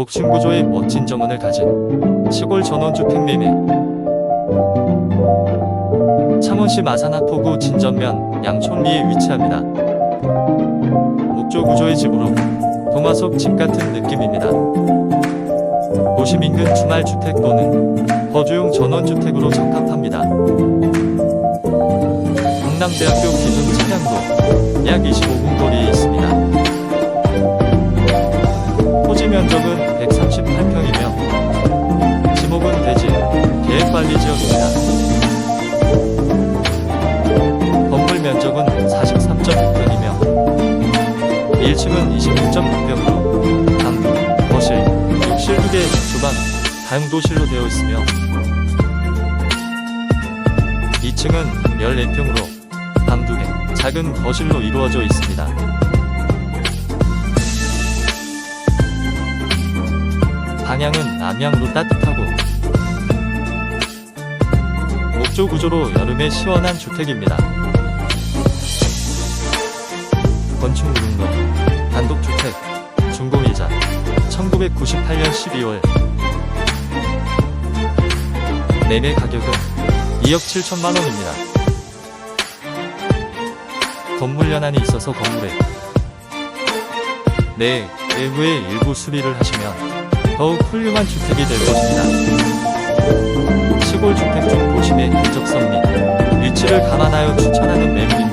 복층 구조의 멋진 정원을 가진 시골 전원주택 매매. 창원시 마산 하포구 진전면 양촌리에 위치합니다. 목조 구조의 집으로 동화 속 집 같은 느낌입니다. 도심 인근 주말 주택 또는 거주용 전원주택으로 적합합니다. 강남대학교 기준 차량도 약 25분 거리에 있습니다. 관리 지역입니다. 건물 면적은 43.6평이며 1층은 26.6평으로 방, 거실, 욕실 2개, 주방, 다용도실로 되어 있으며 2층은 14평으로 방 2개, 작은 거실로 이루어져 있습니다. 방향은 남향으로 따뜻하고 목조 구조로 여름에 시원한 주택입니다. 건축 무등록 단독주택 중공이자 1998년 12월 매매 가격은 2억 7천만 원입니다. 건물 연한이 있어서 건물에 내 외부의 일부 수리를 하시면 더욱 훌륭한 주택이 될 것입니다. 시골 주택 중 도심의 쾌적성 및 위치를 감안하여 추천하는 매매